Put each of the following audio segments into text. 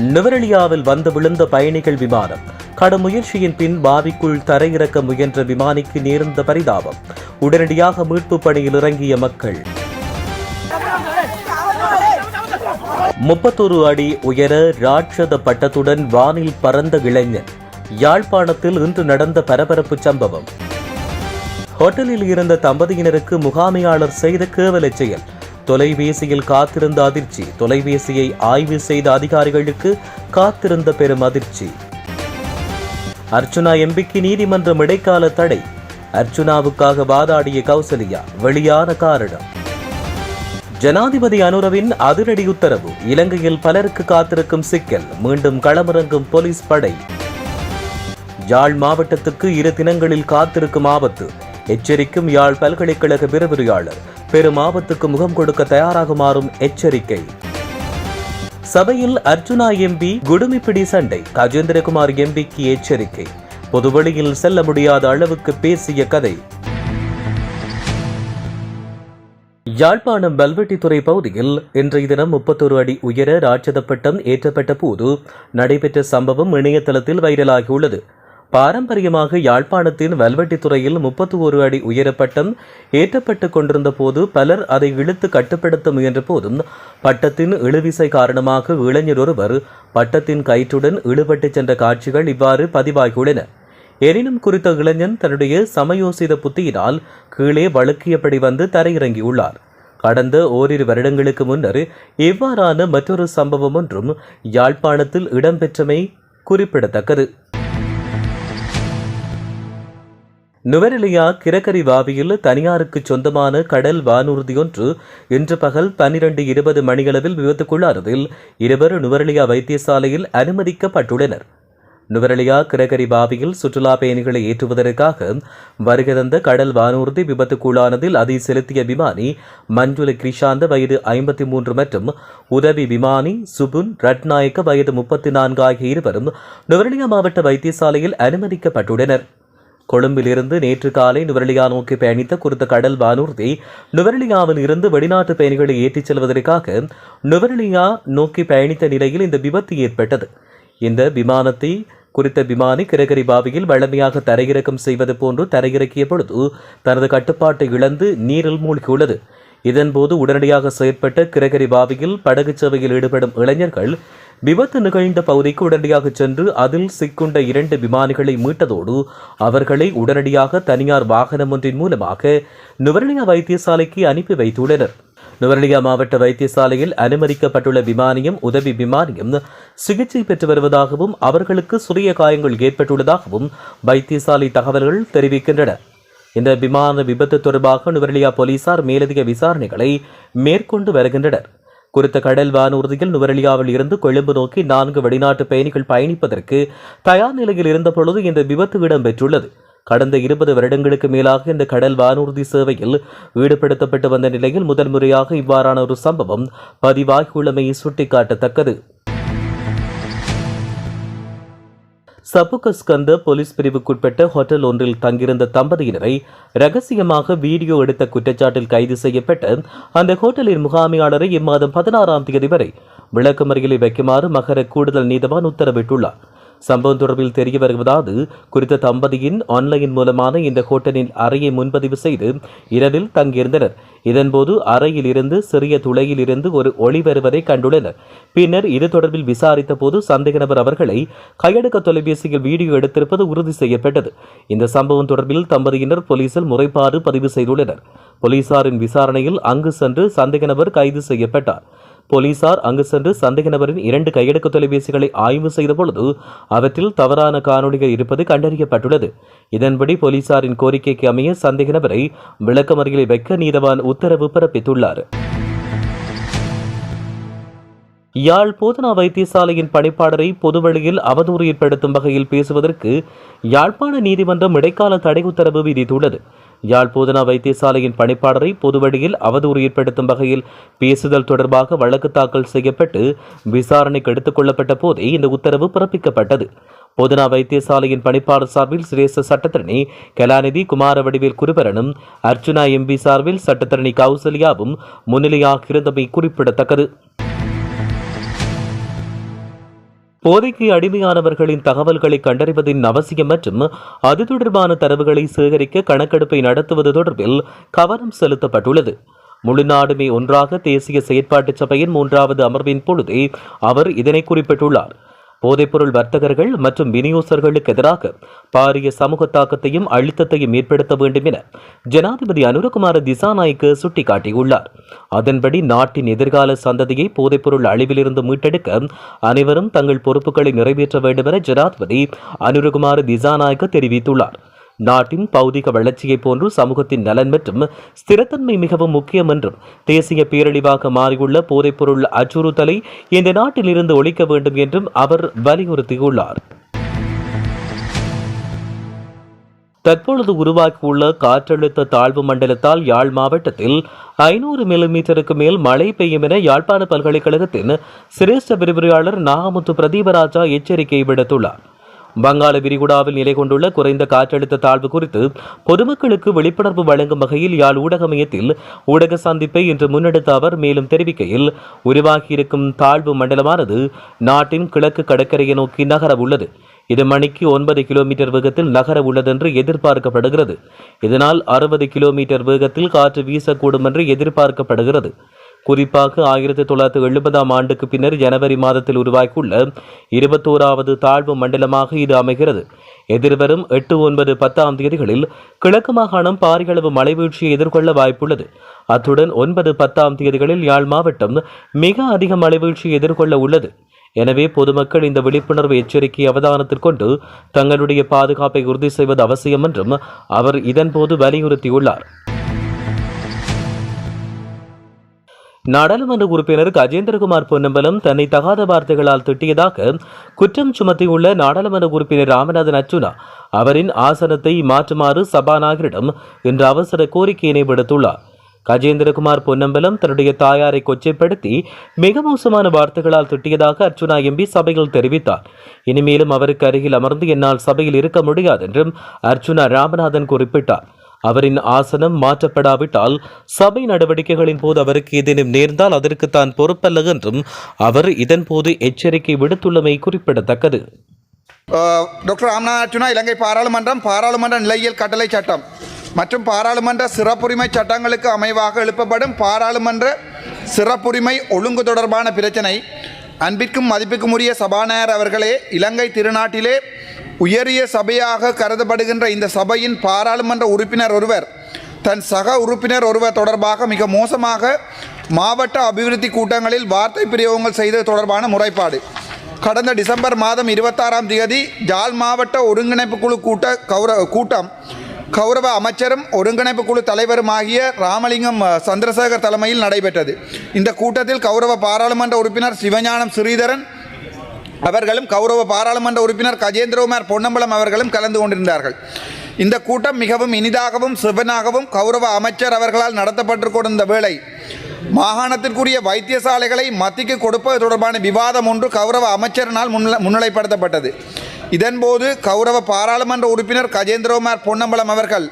நுவரெலியாவில் வந்து விழுந்த பயணிகள் விமானம் கடும் முயற்சியின் பின் பாவிக்குள் தரையிறக்க முயன்ற விமானிக்கு நேர்ந்த பரிதாபம். உடனடியாக மீட்பு பணியில் இறங்கிய மக்கள். முப்பத்தொரு அடி உயர ராட்சத பட்டத்துடன் வானில் பறந்த இளைஞன். யாழ்ப்பாணத்தில் இன்று நடந்த பரபரப்பு சம்பவம். ஹோட்டலில் இருந்த தம்பதியினருக்கு முகாமையாளர் செய்த கேவலச் செயல். தொலைபேசியில் காத்திருந்த அதிர்ச்சி. தொலைபேசியை ஆய்வு செய்த அதிகாரிகளுக்கு காத்திருந்த பெரும் அதிர்ச்சி. அர்ச்சுனா எம்பிக்கு நீதிமன்றம் இடைக்கால தடை. அர்ச்சுனாவுக்காக வாதாடிய கௌசல்யா வெளியான காரணம். ஜனாதிபதி அனுரவின் அதிரடி உத்தரவு. இலங்கையில் பலருக்கு காத்திருக்கும் சிக்கல். மீண்டும் களமிறங்கும் போலீஸ் படை. யாழ் மாவட்டத்துக்கு இரு தினங்களில் காத்திருக்கும் ஆபத்து. எச்சரிக்கும் யாழ் பல்கலைக்கழக விரிவுரையாளர் பெரும் ஆபத்துக்கு முகம் கொடுக்க தயாராகுமாறும் எச்சரிக்கை. சபையில் அர்ஜுனா எம்பி குடுமிப்பிடி சண்டை. கஜேந்திரகுமார் எம்பிக்கு எச்சரிக்கை. பொதுவெளியில் செல்ல முடியாத அளவுக்கு பேசிய கதை. யாழ்ப்பாணம் பல்வெட்டித்துறை பகுதியில் இன்றைய தினம் முப்பத்தொரு அடி உயர ராட்சத பட்டம் ஏற்றப்பட்ட போது நடைபெற்ற சம்பவம் இணையதளத்தில் வைரலாகியுள்ளது. பாரம்பரியமாக யாழ்ப்பாணத்தின் வல்வெட்டித்துறையில் முப்பத்தி ஒரு அடி உயரப்பட்டம் ஏற்றப்பட்டு ஏற்றப்பட்டுக் கொண்டிருந்த போது பலர் அதை இழுத்து கட்டுப்படுத்த முயன்ற போதும் பட்டத்தின் இழுவிசை காரணமாக இளைஞர் ஒருவர் பட்டத்தின் கயிற்றுடன் இழுபட்டுச் சென்ற காட்சிகள் இவ்வாறு பதிவாகியுள்ளன. எனினும் குறித்த இளைஞன் தன்னுடைய சமயோசித புத்தியினால் கீழே வழுக்கியபடி வந்து தரையிறங்கியுள்ளார். கடந்த ஓரிரு வருடங்களுக்கு முன்னர் இவ்வாறான மற்றொரு சம்பவம் ஒன்றும் யாழ்ப்பாணத்தில் இடம்பெற்றமை குறிப்பிடத்தக்கது. நுவரெலியா கிரக்கரி வாவியில் தனியாருக்கு சொந்தமான கடல் வானூர்தி ஒன்று இன்று பகல் பன்னிரண்டு இருபது மணியளவில் விபத்துக்குள்ளானதில் இருவர் நுவரெலியா வைத்தியசாலையில் அனுமதிக்கப்பட்டுள்ளனர். நுவரெலியா கிரகரி பாவியில் சுற்றுலா பயணிகளை ஏற்றுவதற்காக வருகை தந்த கடல் வானூர்தி விபத்துக்குள்ளானதில் அதை செலுத்திய விமானி மஞ்சுள கிரிஷாந்த வயது ஐம்பத்தி மூன்று மற்றும் உதவி விமானி சுபுன் ரட்நாயக்க வயது முப்பத்தி நான்கு ஆகிய இருவரும் நுவரெலியா மாவட்ட வைத்தியசாலையில் அனுமதிக்கப்பட்டுள்ளனர். கொழும்பிலிருந்து நேற்று காலை நுவரெலியா நோக்கி பயணித்த குறித்த கடல் வானூர்தி நுவரெலியாவில் இருந்து வெளிநாட்டு பயணிகளை ஏற்றிச் செல்வதற்காக நுவரெலியா நோக்கி பயணித்த நிலையில் இந்த விபத்து ஏற்பட்டது. இந்த விமானத்தை குறித்த விமானி கிரகரி பாவியில் வழமையாக தரையிறக்கம் செய்வது போன்று தரையிறக்கிய பொழுது தனது கட்டுப்பாட்டை இழந்து நீரில் மூழ்கியுள்ளது. இதன்போது உடனடியாக செயற்பட்ட கிரகரி பாவியில் படகு சேவையில் ஈடுபடும் இளைஞர்கள் விபத்து நிகழ்ந்த பகுதிக்கு உடனடியாக சென்று அதில் சிக்குண்ட இரண்டு விமானிகளை மீட்டதோடு அவர்களை உடனடியாக தனியார் வாகனம் ஒன்றின் மூலமாக நுவரலியா வைத்தியசாலைக்கு அனுப்பி வைத்துள்ளனர். நுவரலியா மாவட்ட வைத்தியசாலையில் அனுமதிக்கப்பட்டுள்ள விமானியும் உதவி விமானியும் சிகிச்சை பெற்று வருவதாகவும் அவர்களுக்கு சிறிய காயங்கள் ஏற்பட்டுள்ளதாகவும் வைத்தியசாலை தகவல்கள் தெரிவிக்கின்றன. இந்த விமான விபத்து தொடர்பாக நுவரெலியா போலீசார் மேலதிக விசாரணைகளை மேற்கொண்டு வருகின்றனர். குறித்த கடல் வானூர்தியில் நுவரெலியாவில் இருந்து கொழும்பு நோக்கி நான்கு வெளிநாட்டு பயணிகள் பயணிப்பதற்கு தயார் நிலையில் இருந்தபொழுது இந்த விபத்து இடம்பெற்றுள்ளது. கடந்த இருபது வருடங்களுக்கு மேலாக இந்த கடல் வானூர்தி சேவையில் ஈடுபடுத்தப்பட்டு வந்த நிலையில் முதல் முறையாக இவ்வாறான ஒரு சம்பவம் பதிவாகியுள்ளமையை சுட்டிக்காட்டத்தக்கது. சபுகஸ்கந்த போலீஸ் பிரிவுக்குட்பட்ட ஹோட்டல் ஒன்றில் தங்கியிருந்த தம்பதியினரை ரகசியமாக வீடியோ எடுத்த குற்றச்சாட்டில் கைது செய்யப்பட்ட அந்த ஹோட்டலின் முகாமையாளரை இம்மாதம் பதினாறாம் தேதி வரை விளக்கமறியலில் வைக்குமாறு மகர கூடுதல் நீதவான் உத்தரவிட்டுள்ளார். சம்பவம் தொடர்பில் தெரிய வருவதாவது குறித்த தம்பதியின் ஆன்லைன் மூலமான இந்த ஹோட்டலின் அறையை முன்பதிவு செய்து இரவில் தங்கியிருந்தனர். இதன்போது அறையில் இருந்து சிறிய துளையில் இருந்து ஒரு ஒளி வருவதை கண்டுள்ளனர். பின்னர் இது தொடர்பில் விசாரித்த போது சந்தேக நபர் அவர்களை கையடக்க தொலைபேசியில் வீடியோ எடுத்திருப்பது உறுதி செய்யப்பட்டது. இந்த சம்பவம் தொடர்பில் தம்பதியினர் போலீசில் முறைப்பாடு பதிவு செய்துள்ளனர். போலீசாரின் விசாரணையில் அங்கு சென்று சந்தேக நபர் கைது செய்யப்பட்டார். போலீசார் அங்கு சென்று சந்தேக நபரின் இரண்டு கையடக்க தொலைபேசிகளை ஆய்வு செய்தபொழுது அவற்றில் தவறான காணொலிகள் இருப்பது கண்டறியப்பட்டுள்ளது. இதன்படி போலீசாரின் கோரிக்கைக்கு அமைய சந்தேக நபரை விளக்கமறியலில் வைக்க நீதவான் உத்தரவு பிறப்பித்துள்ளார். யாழ் போதனா வைத்தியசாலையின் பணிப்பாளரை பொதுவெளியில் அவதூறு ஏற்படுத்தும் வகையில் பேசுவதற்கு யாழ்ப்பாண நீதிமன்றம் இடைக்கால தடை உத்தரவு விதித்துள்ளது. யாழ் போதனா வைத்தியசாலையின் பணிப்பாளரை பொதுவழியில் அவதூறு ஏற்படுத்தும் வகையில் பேசுதல் தொடர்பாக வழக்கு தாக்கல் செய்யப்பட்டு விசாரணைக்கு எடுத்துக் கொள்ளப்பட்ட போதே இந்த உத்தரவு பிறப்பிக்கப்பட்டது. போதனா வைத்தியசாலையின் பணிப்பாளர் சார்பில் சிரேச சட்டத்தரணி கலாநிதி குமாரவடிவேல் குருபரனும் அர்ச்சுனா எம்பி சார்பில் சட்டத்தரணி கௌசல்யாவும் முன்னிலையாக இருந்தமை குறிப்பிடத்தக்கது. போதைக்கு அடிமையானவர்களின் தகவல்களை கண்டறிவதின் அவசியம் மற்றும் அது தொடர்பான தரவுகளை சேகரிக்க கணக்கெடுப்பை நடத்துவது தொடர்பில் கவனம் செலுத்தப்பட்டுள்ளது. முழுநாடுமே ஒன்றாக தேசிய செயற்பாட்டு சபையின் மூன்றாவது அமர்வின் பொழுதே அவர் இதனை குறிப்பிட்டுள்ளார். போதைப்பொருள் வர்த்தகர்கள் மற்றும் விநியோசர்களுக்கு எதிராக பாரிய சமூக தாக்கத்தையும் அழுத்தத்தையும் ஏற்படுத்த வேண்டும் என ஜனாதிபதி அனுரகுமார திசாநாயக்க சுட்டிக்காட்டியுள்ளார். அதன்படி நாட்டின் எதிர்கால சந்ததியை போதைப்பொருள் அழிவிலிருந்து மீட்டெடுக்க அனைவரும் தங்கள் பொறுப்புகளை நிறைவேற்ற வேண்டும் என ஜனாதிபதி அனுரகுமார திசாநாயக்க தெரிவித்துள்ளார். நாட்டின் பௌதிக வளர்ச்சியைப் போன்று சமூகத்தின் நலன் மற்றும் ஸ்திரத்தன்மை மிகவும் முக்கியம் என்றும் தேசிய பேரழிவாக மாறியுள்ள போதைப்பொருள் அச்சுறுத்தலை இந்த நாட்டில் இருந்து ஒழிக்க வேண்டும் என்றும் அவர் வலியுறுத்தியுள்ளார். தற்பொழுது உருவாக்கியுள்ள காற்றழுத்த தாழ்வு மண்டலத்தால் யாழ் மாவட்டத்தில் ஐநூறு மில்லிமீட்டருக்கு மேல் மழை பெய்யும் என யாழ்ப்பாண பல்கலைக்கழகத்தின் சிரேஷ்ட விரிவுரையாளர் நாகமுத்து பிரதீபராஜா எச்சரிக்கை விடுத்துள்ளார். வங்காள விரிகுடாவில் நிலை கொண்டுள்ள குறைந்த காற்றழுத்த தாழ்வு குறித்து பொதுமக்களுக்கு விழிப்புணர்வு வழங்கும் வகையில் யாழ் ஊடக மையத்தில் ஊடக சந்திப்பை இன்று முன்னெடுத்த அவர் மேலும் தெரிவிக்கையில் உருவாகியிருக்கும் தாழ்வு மண்டலமானது நாட்டின் கிழக்கு கடற்கரையை நோக்கி நகர உள்ளது. இது மணிக்கு ஒன்பது கிலோமீட்டர் வேகத்தில் நகர உள்ளதென்று எதிர்பார்க்கப்படுகிறது. இதனால் அறுபது கிலோமீட்டர் வேகத்தில் காற்று வீசக்கூடும் என்று எதிர்பார்க்கப்படுகிறது. குறிப்பாக ஆயிரத்தி தொள்ளாயிரத்தி எழுபதாம் ஆண்டுக்கு பின்னர் ஜனவரி மாதத்தில் உருவாக்கியுள்ள இருபத்தோராவது தாழ்வு மண்டலமாக இது அமைகிறது. எதிர்வரும் எட்டு ஒன்பது பத்தாம் தேதிகளில் கிழக்கு மாகாணம் பாரியளவு மழைவீழ்ச்சியை எதிர்கொள்ள வாய்ப்புள்ளது. அத்துடன் ஒன்பது பத்தாம் தேதிகளில் யாழ் மாவட்டம் மிக அதிக மழைவீழ்ச்சியை எதிர்கொள்ள உள்ளது. எனவே பொதுமக்கள் இந்த விழிப்புணர்வு எச்சரிக்கை அவதானத்திற்கொண்டு தங்களுடைய பாதுகாப்பை உறுதி செய்வது அவசியம் என்றும் அவர் இதன்போது வலியுறுத்தியுள்ளார். நாடாளுமன்ற உறுப்பினர் கஜேந்திரகுமார் பொன்னம்பலம் தன்னை தகாத வார்த்தைகளால் திட்டியதாக குற்றம் சுமத்தியுள்ள நாடாளுமன்ற உறுப்பினர் ராமநாதன் அர்ச்சுனா அவரின் ஆசனத்தை மாற்றுமாறு சபாநாயகரிடம் இன்று அவசர கோரிக்கையினை விடுத்துள்ளார் கஜேந்திரகுமார் பொன்னம்பலம் தன்னுடைய தாயாரை கொச்சைப்படுத்தி மிக மோசமான வார்த்தைகளால் திட்டியதாக அர்ச்சுனா எம்பி சபையில் தெரிவித்தார். இனிமேலும் அவருக்கு அருகில் அமர்ந்து என்னால் சபையில் இருக்க முடியாது என்றும் அர்ச்சுனா ராமநாதன் குறிப்பிட்டார். அவரின் ஆசனம் மாற்றப்படாவிட்டால் சபை நடவடிக்கைகளின் போது அவருக்கு ஏதேனும் நேர்ந்தால் அதற்கு தான் பொறுப்பல்ல என்றும் அவர் இதன்போது எச்சரிக்கை விடுத்துள்ளமை குறிப்பிடத்தக்கது. டாக்டர் ராமநாத் இலங்கை பாராளுமன்றம் பாராளுமன்ற நிலையியல் கட்டளை சட்டம் மற்றும் பாராளுமன்ற சிறப்புரிமை சட்டங்களுக்கு அமைவாக எழுப்பப்படும் பாராளுமன்ற சிறப்புரிமை ஒழுங்கு தொடர்பான பிரச்சினை அன்பிற்கும் மதிப்புக்கும் உரிய சபாநாயகர் அவர்களே இலங்கை திருநாட்டிலே உயரிய சபையாக கருதப்படுகின்ற இந்த சபையின் பாராளுமன்ற உறுப்பினர் ஒருவர் தன் சக உறுப்பினர் ஒருவர் தொடர்பாக மிக மோசமாக மாவட்ட அபிவிருத்தி கூட்டங்களில் வார்த்தை பிரயோகங்கள் செய்தது தொடர்பான முறைப்பாடு. கடந்த டிசம்பர் மாதம் இருபத்தாறாம் தேதி ஜாழ் மாவட்ட ஒருங்கிணைப்பு குழு கூட்ட கௌர கூட்டம் கௌரவ அமைச்சரும் ஒருங்கிணைப்பு குழு தலைவருமாகிய ராமலிங்கம் சந்திரசேகர் தலைமையில் நடைபெற்றது. இந்த கூட்டத்தில் கௌரவ பாராளுமன்ற உறுப்பினர் சிவஞானம் ஸ்ரீதரன் அவர்களும் கௌரவ பாராளுமன்ற உறுப்பினர் கஜேந்திரகுமார் பொன்னம்பலம் அவர்களும் கலந்து கொண்டிருந்தார்கள். இந்த கூட்டம் மிகவும் இனிதாகவும் சிவனாகவும் கௌரவ அமைச்சர் அவர்களால் நடத்தப்பட்டு கொண்டிருந்த வேளை மாகாணத்திற்குரிய வைத்தியசாலைகளை மத்திக்கு கொடுப்பது தொடர்பான விவாதம் ஒன்று கௌரவ அமைச்சரினால் முன்னிலைப்படுத்தப்பட்டது. இதன்போது கௌரவ பாராளுமன்ற உறுப்பினர் கஜேந்திரகுமார் பொன்னம்பலம் அவர்கள்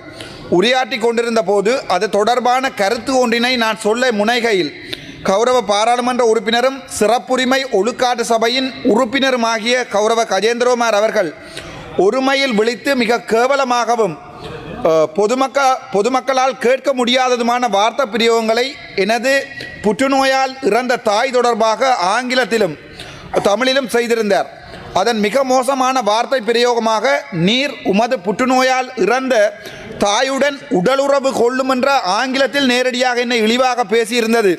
உரையாற்றி கொண்டிருந்த போது அது தொடர்பான கருத்து ஒன்றினை நான் சொல்ல முனைகையில். கௌரவ பாராளுமன்ற உறுப்பினரும் சிறப்புரிமை ஒழுக்காட்டு சபையின் உறுப்பினருமாகிய கௌரவ கஜேந்திரகுமார் அவர்கள் ஒருமையில் விழித்து மிக கேவலமாகவும் அஹ், பொதுமக்க பொதுமக்களால் கேட்க முடியாததுமான வார்த்தை பிரயோகங்களை எனது புற்றுநோயால் இறந்த தாய் தொடர்பாக ஆங்கிலத்திலும் தமிழிலும் செய்திருந்தார். அதன் மிக மோசமான வார்த்தை பிரயோகமாக நீர் உமது புற்றுநோயால் இறந்த தாயுடன் உடலுறவு கொள்ளும் என்ற ஆங்கிலத்தில் நேரடியாக என்னை இழிவாக பேசியிருந்தது.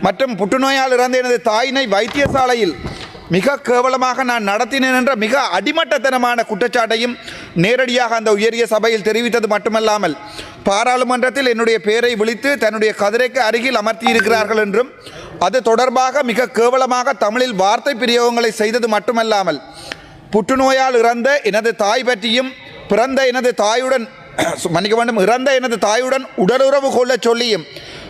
மற்றும் புற்றுநோயால் இறந்த எனது தாயினை வைத்தியசாலையில் மிக கேவலமாக நான் நடத்தினேன் என்ற மிக அடிமட்டத்தனமான குற்றச்சாட்டையும் நேரடியாக அந்த உயரிய சபையில் தெரிவித்தது மட்டுமல்லாமல் பாராளுமன்றத்தில் என்னுடைய பெயரை விழித்து தன்னுடைய கதிரைக்கு அருகில் அமர்த்தியிருக்கிறார்கள் என்றும் அது தொடர்பாக மிக கேவலமாக தமிழில் வார்த்தை பிரயோகங்களை செய்தது மட்டுமல்லாமல் புற்றுநோயால் இறந்த எனது தாய் பற்றியும் பிறந்த எனது தாயுடன் மன்னிக்க வேண்டும் இறந்த எனது தாயுடன் உடலுறவு கொள்ளச் சொல்லியும்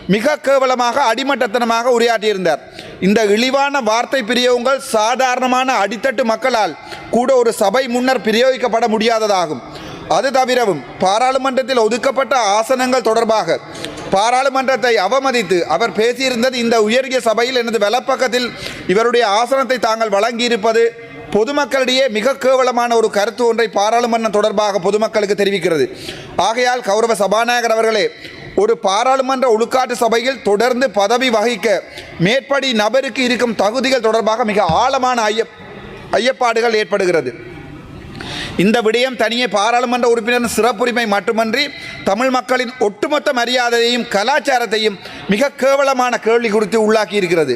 மிக கேவலமாக அடிமட்டத்தனமாக உரையாற்றியிருந்தார். இந்த இழிவான வார்த்தை பிரயோகங்கள் சாதாரணமான அடித்தட்டு மக்களால் கூட ஒரு சபை முன்னர் பிரயோகிக்கப்பட முடியாததாகும். அது தவிரவும் பாராளுமன்றத்தில் ஒதுக்கப்பட்ட ஆசனங்கள் தொடர்பாக பாராளுமன்றத்தை அவமதித்து அவர் பேசியிருந்தது இந்த உயரிய சபையில் எனது வலப்பக்கத்தில் இவருடைய ஆசனத்தை தாங்கள் வழங்கியிருப்பது பொதுமக்களிடையே மிக கேவலமான ஒரு கருத்து ஒன்றை பாராளுமன்றம் தொடர்பாக பொதுமக்களுக்கு தெரிவிக்கிறது. ஆகையால் கௌரவ சபாநாயகர் அவர்களே ஒரு பாராளுமன்ற ஒழுக்காட்டு சபையில் தொடர்ந்து பதவி வகிக்க மேற்படி நபருக்கு இருக்கும் தகுதிகள் தொடர்பாக மிக ஆழமான ஐய ஐயப்பாடுகள் ஏற்படுகிறது. இந்த விடயம் தனியே பாராளுமன்ற உறுப்பினரின் சிறப்புரிமை மட்டுமன்றி தமிழ் மக்களின் ஒட்டுமொத்த மரியாதையையும் கலாச்சாரத்தையும் மிக கேவலமான கேள்வி குறித்து உள்ளாக்கி இருக்கிறது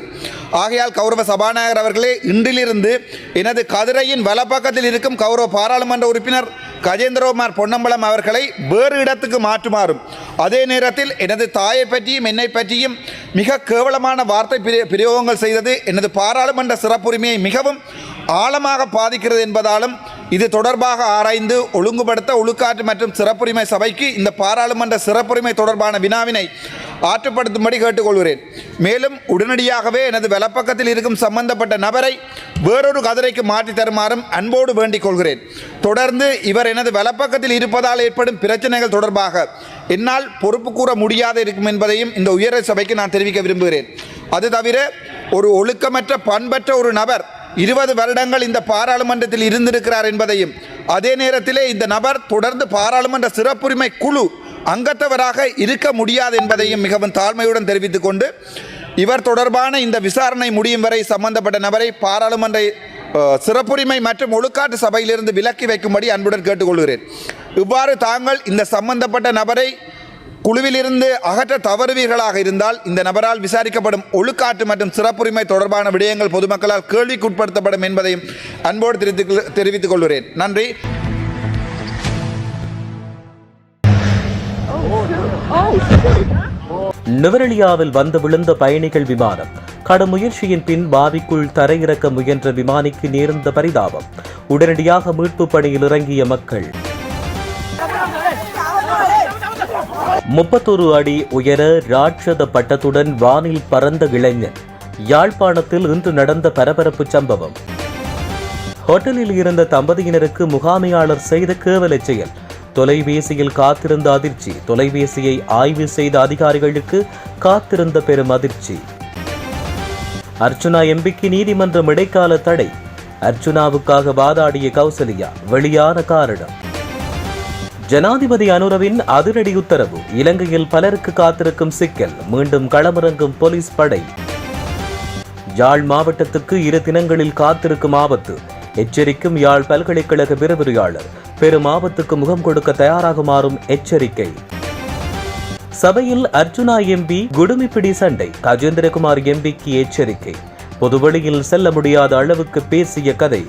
ஆகையால் கௌரவ சபாநாயகர் அவர்களே இன்றிலிருந்து எனது கதிரையின் வலப்பக்கத்தில் இருக்கும் கௌரவ பாராளுமன்ற உறுப்பினர் கஜேந்திரகுமார் பொன்னம்பலம் அவர்களை வேறு இடத்துக்கு மாற்றுமாறும் அதே நேரத்தில் எனது தாயை பற்றியும் என்னை பற்றியும் மிக கேவலமான வார்த்தை பிரயோகங்கள் செய்தது எனது பாராளுமன்ற சிறப்புரிமையை மிகவும் ஆழமாக பாதிக்கிறது என்பதாலும் இது தொடர்பாக ஆராய்ந்து ஒழுங்குபடுத்த ஒழுக்காற்று மற்றும் சிறப்புரிமை சபைக்கு இந்த பாராளுமன்ற சிறப்புரிமை தொடர்பான வினாவினை ஆற்றுப்படுத்தும்படி கேட்டுக்கொள்கிறேன். மேலும் உடனடியாகவே எனது வெளப்பக்கத்தில் இருக்கும் சம்பந்தப்பட்ட நபரை வேறொரு கதிரைக்கு மாற்றி தருமாறும் அன்போடு வேண்டிக் கொள்கிறேன். தொடர்ந்து இவர் எனது வெளப்பக்கத்தில் இருப்பதால் ஏற்படும் பிரச்சனைகள் தொடர்பாக என்னால் பொறுப்பு கூற முடியாது இருக்கும் என்பதையும் இந்த உயர் சபைக்கு நான் தெரிவிக்க விரும்புகிறேன். அது தவிர ஒரு ஒழுக்கமற்ற பண்பற்ற ஒரு நபர் இருபது வருடங்கள் இந்த பாராளுமன்றத்தில் இருந்திருக்கிறார் என்பதையும் அதே நேரத்திலே இந்த நபர் தொடர்ந்து பாராளுமன்ற சிறப்புரிமை குழு அங்கத்தவராக இருக்க முடியாது என்பதையும் மிகவும் தாழ்மையுடன் தெரிவித்துக் கொண்டு இவர் தொடர்பான இந்த விசாரணை முடியும் வரை சம்பந்தப்பட்ட நபரை பாராளுமன்ற சிறப்புரிமை மற்றும் ஒழுக்காட்டு சபையிலிருந்து விலக்கி வைக்கும்படி அன்புடன் கேட்டுக்கொள்கிறேன். இவ்வாறு தாங்கள் இந்த சம்பந்தப்பட்ட நபரை குழுவிலிருந்து அகற்ற தவறுவீர்களாக இருந்தால் இந்த நபரால் விசாரிக்கப்படும் ஒழுக்காட்டு மற்றும் சிறப்புரிமை தொடர்பான விடயங்கள் பொதுமக்களால் கேள்விக்குட்படுத்தப்படும் என்பதையும் அன்போடு தெரிவித்து தெரிவித்துக் கொள்கிறேன். நன்றி. நுவரெலியாவில் வந்து விழுந்த பயணிகள் விமானம் கடும் முயற்சியின் பின் பாவிக்குள் தரையிறக்க முயன்ற விமானிக்கு நேர்ந்த பரிதாபம். உடனடியாக மீட்பு பணியில் இறங்கிய மக்கள் முப்பத்தொரு அடி உயர ராட்சத பட்டத்துடன் வானில் பறந்த இளைஞன். யாழ்ப்பாணத்தில் இன்று நடந்த பரபரப்பு சம்பவம். ஹோட்டலில் இருந்த தம்பதியினருக்கு முகாமையாளர் செய்த கேவலச் செயல். தொலைபேசியில் காத்திருந்த அதிர்ச்சி. தொலைபேசியை ஆய்வு செய்த அதிகாரிகளுக்கு காத்திருந்த பெரும் அதிர்ச்சி. அர்ச்சுனா எம்பிக்கு நீதிமன்றம் இடைக்கால தடை. அர்ச்சுனாவுக்காக வாதாடிய கௌசல்யா வெளியான காரணம். ஜனாதிபதி அனுரவின் அதிரடி உத்தரவு. இலங்கையில் பலருக்கு காத்திருக்கும் சிக்கல். மீண்டும் களமிறங்கும் போலீஸ் படை. யாழ் மாவட்டத்துக்கு இரு தினங்களில் காத்திருக்கும் ஆபத்து. எச்சரிக்கும் யாழ் பல்கலைக்கழக விரிவுரையாளர். பெரும் ஆபத்துக்கு முகம் கொடுக்க தயாராகுமாறும் எச்சரிக்கை. சபையில் அர்ஜுனா எம்பி குடுமிப்பிடி சண்டை. கஜேந்திரகுமார் எம்பிக்கு எச்சரிக்கை. பொதுவெளியில் செல்ல முடியாத அளவுக்கு பேசிய கதை.